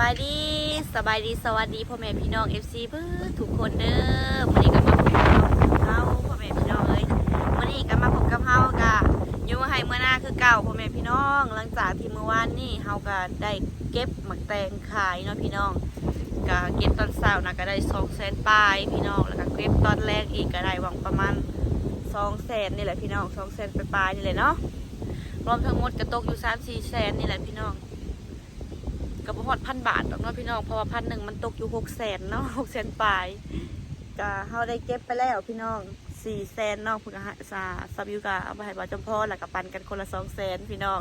บายดีสบายดีสวัสดีพ่อแม่พี่น้อง FC เพื่อทุกคนเด้อวันนี้ก็มาพบกับเฮาพ่อแม่พี่น้องเอ้ยวันนี้ก็มาพบกับเฮากะอยู่ให้เมื่อหน้าคือเก่าพ่อแม่พี่น้อง หลังจากที่เมื่อวานนี่เฮาก็ได้เก็บหมักแตงขายเนาะพี่น้องก็เก็บตอนเช้านะก็ได้สองแสนปลายพี่น้องแล้วก็เก็บตอนแรกอีกก็ได้หวังประมาณสองแสนนี่แหละพี่น้องสองแสนปลายๆนี่แหละเนาะรวมทั้งหมดก็ตกอยู่สามสี่แสนนี่แหละพี่น้อง กับพอดพันบาทดอกเนาะพี่น้องเพราะว่าพันหนึ่งมันตกอยู่หกแสนเนาะหกแสนปลายก็เฮาได้เก็บไปแล้วพี่น้องสี่แสนเนาะพื่อให้ซาซาบิวกะเอาไปให้บาจำพ่อแล้วก็ปันกันคนละสองแสนพี่น้อง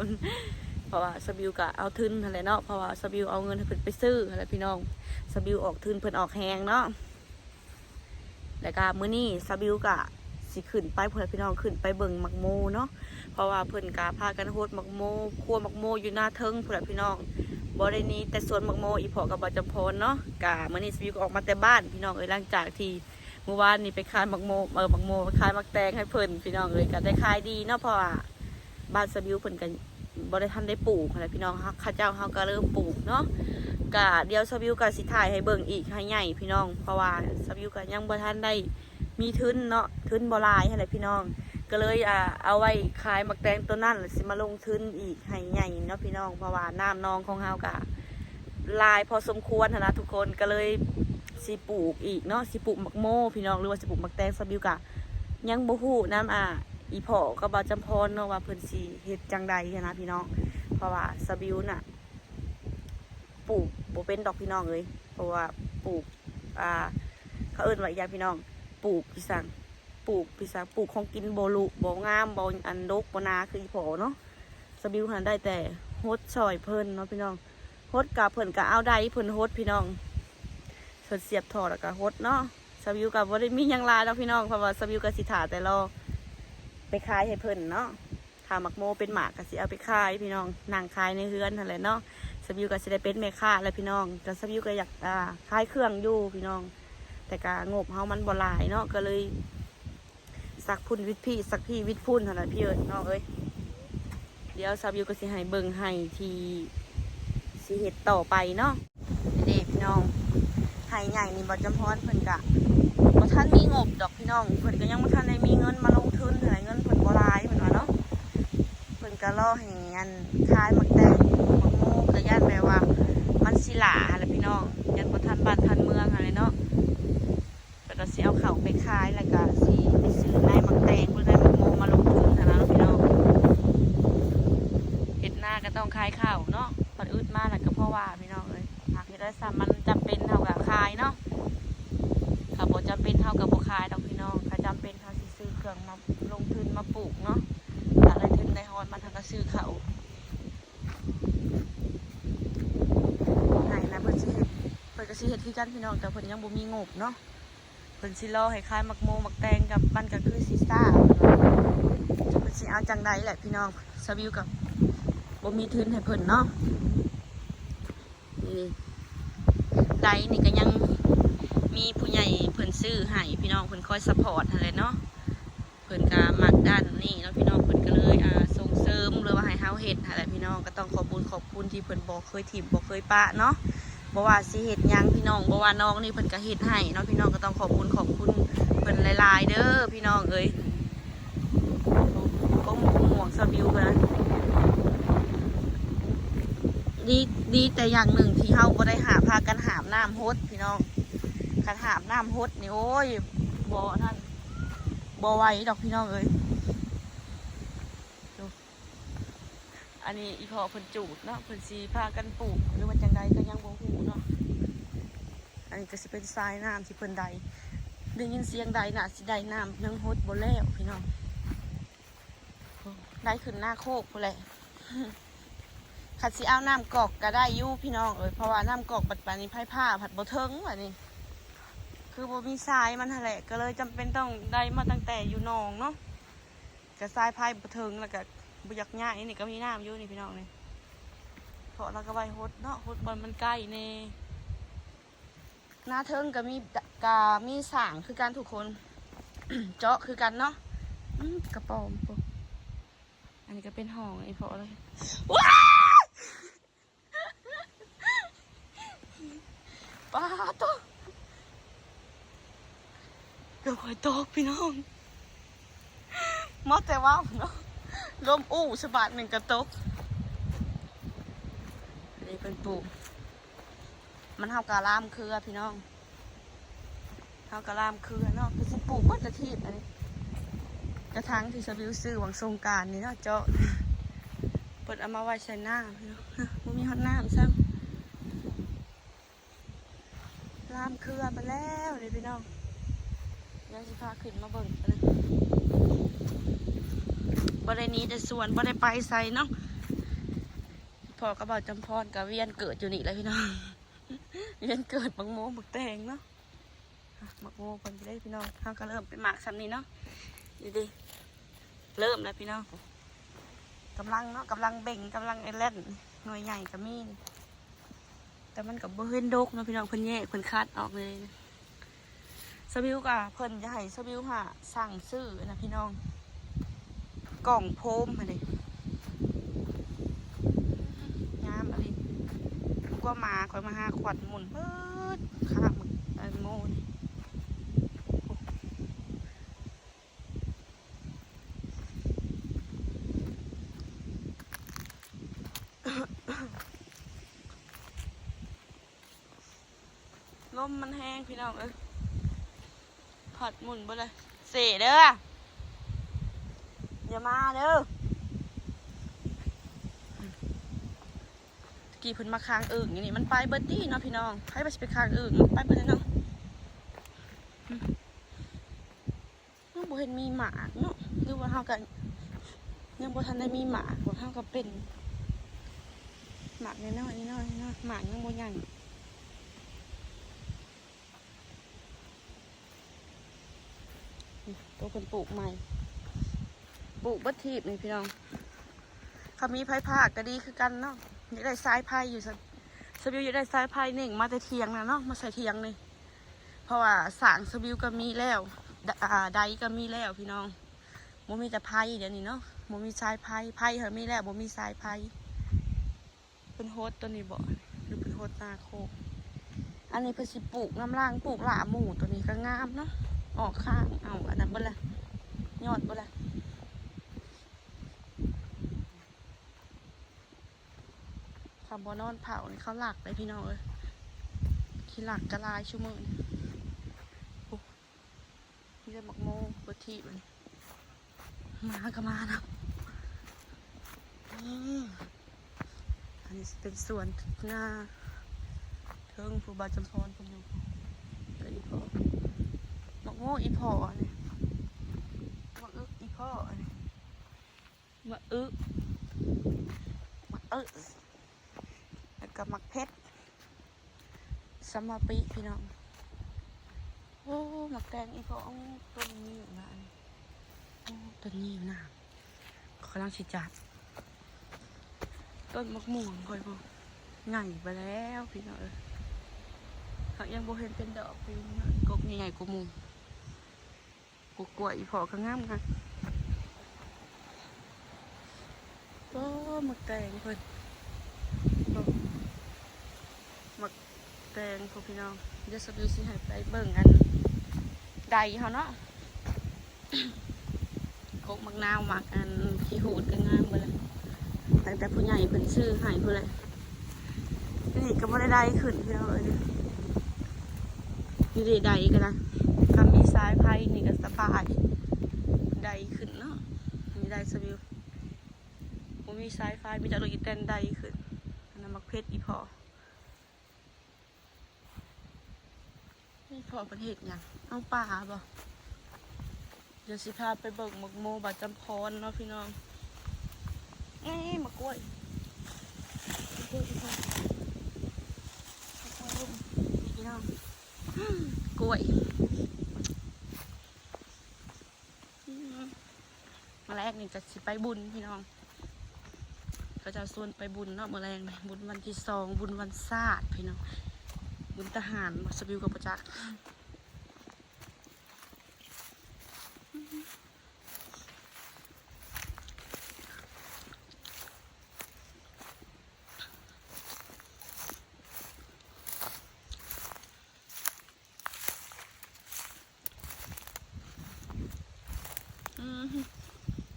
เพราะว่าซาบิวกะเอาทุนอะไรเนาะเพราะว่าซาบิวเอาเงินให้เพิ่นไปซื้ออะไรพี่น้องซาบิวออกทุนเพิ่นออกแหงเนาะแล้วก็มื้อนี้ซาบิวกะ สิขึ้นไปเพื่อนพี่น้องขึ้นไปเบิ่งมักโมเนาะเพราะว่าเพิ่นกะพากันโฮดมักโมคั่วมักโมอยู่หน้าเทิงเพื่อนพี่น้องบรินี้แต่สวนมักโมอีพอกับบาจำพรเนาะกะมื่อนี้สวิวก็ออกมาแต่บ้านพี่น้องเอ้ยหลังจากที่เมื่อวานนี่ไปขายมักโมเออมักโมไปขายมักแตงให้เพิ่นพี่น้องเอ้ยก็ได้ขายดีเนาะเพราะว่าบ้านสวิวเพิ่นกันบริทันได้ปลูกอะไรพี่น้องเฮาข้าเจ้าเฮาก็เริ่มปลูกเนาะกะเดียวสวิวก็สิถ่ายให้เบิ่งอีกให้ใหญ่พี่น้องเพราะว่าสวิวก็ยังบ่ทันได้ มีทุนเนาะทุนบลายอะไรพี่น้อง ก็เลยอ่าเอาไว้ขายมักแตงตัวนั้นสิมาลงทุนอีกให้ใหญ่เนาะพี่น้องเพราะว่าน้ำนองของเฮากะลายพอสมควรนะทุกคนก็เลยสิปลูกอีกเนาะสิปลูกมักโมพี่น้องหรือว่าสิปลูกมักแตงสบิวกะยังบ่ฮู้น้ำอะอีพ่อก็บ่จำพรเนาะว่าเพิ่นสิเฮ็ดจังใดนะพี่น้อง เพราะว่าสบิวน่ะปลูกบ่เป็นดอกพี่น้องเอ้ยเพราะว่าปลูกอ่าเขาเอิ้นว่าอีหยังพี่น้อง ปลูกพี่สังปลูกพี่สังปลูกของกินโบลุโบงามโบอันดกโบนาคืออีพอเนาะสบิวหันได้แต่ฮดซอยเพิ่นเนาะพี่น้องฮดกับเพิ่นก็เอาได้เพิ่นฮดพี่น้องเพิ่นเสียบถอดแล้วก็ฮดเนาะสวิวกับว่าได้มียังลายแล้วพี่น้องเพราะว่าสวิวกับสิถาแต่รอไปขายให้เพิ่นเนาะถ้ามักโมเป็นหมากก็สิเอาไปขายพี่น้องนั่งขายในเฮือนนั่นแหละเนาะสวิวก็สิได้เป็นแม่ค้าแล้วพี่น้องแต่สวิวก็อยากอ่าขายเครื่องอยู่พี่น้อง แต่ก็งบเฮามันบ่หลายเนาะก็เลย สักพุ่นวิทย์พี่ สักพี่วิทย์พุ่นเท่านั้นพี่เอ้ยน้องเอ้ยเดี๋ยวสวิวก็สิให้เบิ่งให้ทีสิเห็ดต่อไปเนาะเด็กพี่น้องไห้ใหญ่นี่บอจำพรเพิ่นกะบ่ท่านมีงบดอกพี่น้องเพิ่นก็ยังบ่ท่านได้มีเงินมาลงทุนเท่าไหร่เงินเพิ่นบ่หลายเพิ่นว่าเนาะเพิ่นก็รอให้อันขายหมักแตงมักโมก็ย่านแปลว่า มันสิหลาหั่นแหละพี่น้องยันบ่ทันบ้านทันเมืองหั่นเลยเนาะ เข้าวไปขายแล้วก็สิไปซื้อนายมักแตงหรือนายมักโมมาลงทุนนนะนะพี่น้องเห็ดหน้าก็ต้องคายข้าวเนาะพออึดมากแล้วก็เพราะว่าพี่น้องเอ้ยหากเห็ดได้ซ้ำมันจำเป็นเท่ากับคายเนาะถ้าบ่จำเป็นเท่ากับบ่คายดอกพี่น้องถ้าจำเป็นเท่าสิซื้อเครื่องมาลงทุนมาปลูกเนาะถ้าได้ทุนได้ฮอนมาทางก็ซื้อเขาไหนนะเพิ่นสิเฮ็ดเพิ่นก็สิเฮ็ดคือกันพี่น้องแต่เพิ่นยังบ่มีงบเนาะ เพิ่นสิรอให้คายมักโมมักแตงกับมันก็คือซีซ่าเพิ่นสิเอาจังใดแหละพี่น้องสวิวกับบ่มีทุนให้เพิ่นเนาะนี่ไดนี่ก็ยังมีผู้ใหญ่เพิ่นซื้อให้พี่น้องเพิ่นคอยซัพพอร์ตหั่นแหละเนาะเพิ่นก็มักด้านนี้เนาะพี่น้องเพิ่นก็เลยอ่าส่งเสริมหรือว่าให้เฮาเฮ็ดหั่นแหละพี่น้องก็ต้องขอบคุญขอบคุณที่เพิ่นบ่เคยถิ่มบ่เคยปะเนาะ บ่ว่าสิเฮ็ดยังพี่น้องบ่ว่าน้องนี่เพิ่นก็เฮ็ดให้เนาะพี่น้องก็ต้องขอบคุณขอบคุณเพิ่นหลายๆเด้อพี่น้องเอ้ยก็หมวกสบิวกันนะดีดีแต่อย่างหนึ่งที่เฮาบ่ได้หาพากันหามน้ำฮดพี่น้องคันหามน้ำฮดนี่โอ้ยบ่นั่นบ่ไหวดอกพี่น้องเอ้ยดูอันนี้อีพอเพิ่นจูดเนาะเพิ่นสิพากันปลูกหรือว่าจังใดก็ยังบ่ฮู้เนาะอั นี้ก็สิเป็นทรายน้ำที่เพิ่นใดได้ยินเสียงใดน่ะสิได้น้ำยังฮดบ่แล้วพี่น้องได้ขึ้นหน้าโคกพุ่นแหละขัดสิเอาน้ำกอกก็ได้ยู่พี่น้องเอ้ยเพราะว่าน้ำกอกปัจจุบันนี้ไผ่ผ้าผัดบ่เทิงว่ะนี่คือบ่มีทรายมันแหละ ก็เลยจำเป็นต้องได้มาตั้งแต่อยู่หนองเนาะก็ทรายไผ่บ่เทิงแล้วก็บ่อยากง่ายนี่ก็มีน้ำอยู่นี่พี่น้องนี่เพราะเราก็ไว้ฮดเนาะฮดบอลมันใกล้ใน หน้าเทิงก็มีกามีสางคือกันทุกคน เจาะคือกันเนาะกระป๋อมปุ๊บอันนี้ก็เป็นห้องไอ้พอเลยว้าป้าตกเกือบหอยตกพี่น้องมอแต่ว่าเนาะลมอู้สะบาดหนึ่งกระตกนี่เป็นปู มันเฮากะลามเครือพี่น้องเฮากะลามเครือเนาะคือสิปลูกเบิดอทิตย์อันนี้ กระถางที่สบิวซื้อหวังสงการนี่เนาะเจาะเปิดเอามาไว้ใส่หน้าพี่น้องมันมีฮอตน้ำซ้ำลามเครือมาแล้วเลยพี่น้องยังสิพาขึ้นมาเบิ่งกันนะบ่ได้หนี้แต่สวนบ่ได้ไปใส่เนาะพอก็บอกจำพรกับเวียนเกิดอยู่นี่แล้วพี่น้อง ยนเกิดบักโมบักแตงเนาะบักโมคนจะได้พี่น้องเขาก็เริ่มเป็นหมากซ้ำนี้เนาะดูดิเริ่มแล้วพี่น้องกำลังเนาะกำลังเบ่งกำลังไอเล่นหน่วยใหญ่ก็มีนแต่มันกับเบิ้นดกเนาะพี่น้องเพิ่นแยกเพิ่นคัดออกเลยนะสบิวกะเพิ่นจะให้สบิวหาสั่งซื้อนะพี่น้อง กล่องโพมมาเลยงามอะไร ก็มาคอยมาหาขวัญหมุนเบิดข้ามไอโมนี่โอ้ลมมันแห้งพี่น้องเอ้ยผัดหมุนบ่เลยเสียเด้ออย่ามาเด้อตะ กี้เพิ่นมาค้างอึ่งอย่างนี้มันไปเบิดดี้เนาะพี่น้องใครไปสิไปค้างอึ่งไปเบิดเนาะอืมยังบ่เห็นมีหมาเนาะหรือว่าเฮากันยังบ่ทันได้มีหมาว่าเฮาก็เป็น หมาน้อยๆน้อยๆเนาะหมายังบ่ใหญ่นี่ตัวเพิ่นปลูกใหม่ปลูกบัตทีบนี่พี่น้องเขามีไผ่ผากก็ดีคือกันเนาะ อยากได้สายไผ่อยู่สสบิวอยากได้สายไผ่หนึ่งมาแต่เทียงนะเนาะมาใส่เทียงนี่เพราะว่าสางสบิวก็มีแล้วดอ่าใดก็มีแล้วพี่น้องโมมีแต่ไผ่เดี๋ยวนี้เนาะโมมีสายไผ่ไผ่เหรอมีแล้วโมมีสายไผ่เป็นโฮสต์ตัวนี้บ่หรือเป็นโฮสต์นาโคกอันนี้เพิ่นสิปลูกน้ำล่างปลูกหลาหมูตัวนี้ก็งามเนาะออกข้างเอาอันนั้นบ่ละยอดบ่ละ คำบอนอนเผานี่เขาหลักเลยพี่น้องเอ้ยขี้หลักกระลายชั่วโมงนี่โอ้นี่จะหมักโมบทีมันมาก็มานะอันนี้เป็นสวนหน้าเทิงผู้บาจำพรผมอยู่กับอีพ่อหมักโมอีพ่อเนี่ยหมักอึอีพ่อเนี่ยหมักอึกหมักอึ กแล้วก็มักเพชรสมาปีพี่น้อง โอ้หมักแตงอีกเอต้นนี้อยู่นะอันต้นนี้อยู่นะกำลังสิจัดต้นมะม่วงคอยบอกใหญ่ไปแล้วพี่น้องเอ้ยเขายังบ่เห็นเป็นดอกพี่น้องกกใหญ่ๆกูมูกูกล้วยอีพอก็งามกันโอ้หมักแตงเพิ่น ห มักแตงพวกพี่น้องเดี๋ยวสบิวสิให้ไปเบิ่งกันใดเขาเนาะโคกมักนาวมักอันขี้หูดก็งามไปเลยตั้งแต่ผู้ใหญ่เพิ่นซื้อให้เพิ่นเลยนี่ก็บ่ได้ได้ขึ้นพี่น้องเอ้ยนี่ได้ใดก็นนะถ้ามีสายไผ่นี่ก็สบายใดขึ้นเนาะมีได้สบิวบ่มีสายไฟมีแต่โดยอีแตนใดขึ้นอันนั้นมักเพชรอีพอ นี่ พอประเทศยังเอาป่าบ่เดี๋ยวสิพาไปเบิกหมกโมบัดจำพรเนาะพี่น้องเอ้มะกล้วยมะกล้วยพี่น้องมะกล้วยลูกพี่น้องกล้วยมาแรกนี่จะสิไปบุญพี่น้องก็จะส่วนไปบุญเนาะมาแรงบุญวันที่สองบุญวันศาสตร์พี่น้อง เป็นทหารสบิวกับประจักษ์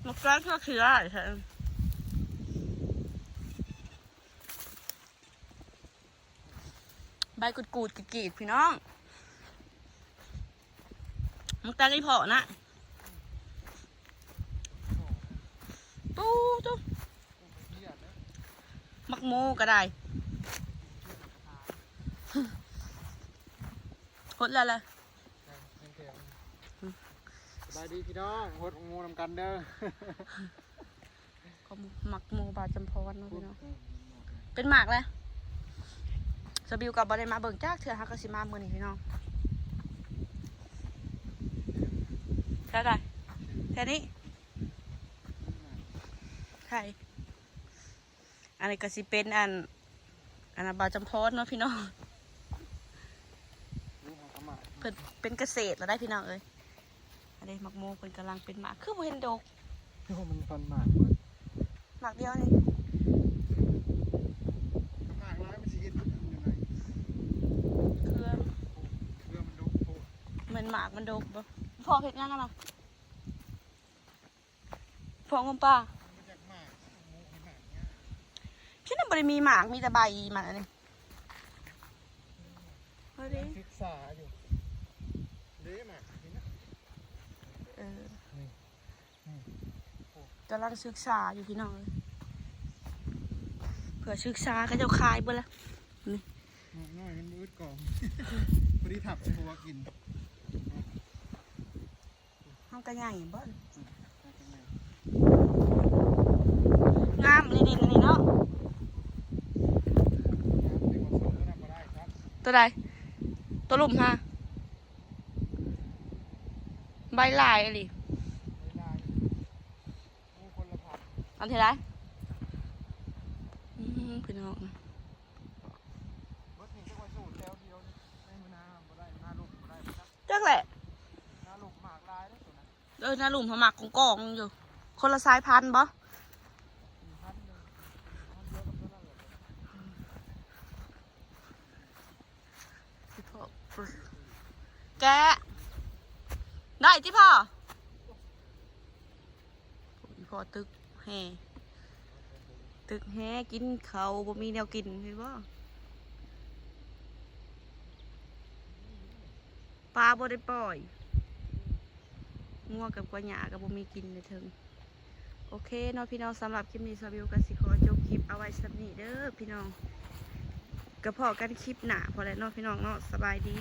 มกแรกก็คือได้ใช่ บกุดกูดๆกรีดๆพี่น้องมึงแต่นี่พอนะตู้ตู้มักโมก็ได้หดแล้วล่ะสบายดีพี่น้องหดงูนำกันเด้อก็มักโมบาจำพรเนาะพี่น้องเป็นหมากเลยส บิวกับบอได้มาเบิ่งจากเถื่อฮักกสิมาเมื่อนี้พี่น้องแค่ไหนแค่นี้ใช่อันนี้ก็สิเป็นอัน อันนั้นบาจำพรเนาะพี่น้องลูกของขมาเพิ่นเป็นเกษตรแล้วได้พี่น้องเอ้ยอันนี้หมักโมเพิ่นกำลังเป็นหมากคือบ่เห็นดอกลูกมันฟันหมากมันหมากเดียวนี่ หมากร้ายมันสีเห็ดยังไง คือ เพื่อมันดุโผล่ เห มือนหมากมันดกบ่พอเฮ็ดงานกันเนาะพองมป้ามันจากหมากงูขนาดเนี้ยพี่นั่นบ่ได้มีหมากมีแต่ใบมันอันนี้เฮ้ยดิศึกษาอยู่เด้หมากนี่นะเออนี่นี่กำลังศึกษาอยู่พี่น้องเอ้ยเผื่อศึกษาก็จะคายเบ่ละหมากน้อยมันมืดกองพอดีถับใส่หัวกิน เฮาก็ใหญ่บ่เอาจังไงงามเลยดินอันนี้เนาะน้ำเด็กมาส่งก็นำมาได้ครับตัวใดตัวลุ่มฮะใบลายอะไรไม่ได้งูคนละผัดอันที่ไรอืมพี่น้องเบิดนี่จะไว้สูตรแล้วเดียวนี่ในมือหน้าบ่ได้หน้าลูกบ่ได้บ่ได้จักแหละ เออหน้าหลุมเขาหมักของกองอยู่ คนละสายพันธุ์บ่สี่พันหนึ่งพันเดียวกับตัวนั้นเลยแกได้ที่พ่ออีพ่อตึกแห่ตึกแห่กินเขาบ่มีแนวกินเห็นบ่ปลาบ่ได้ปล่อย งัวกับกวหยากับบ่มีกินเลยเถิงโอเคเนาะพี่น้องสำหรับคลิปนี้สวิวกับสิขอจบคลิปเอาไว้สำนี้เด้อพี่น้องกระเพาะกันคลิปหนาพอแล้วเนาะพี่น้องเนาะสบายดี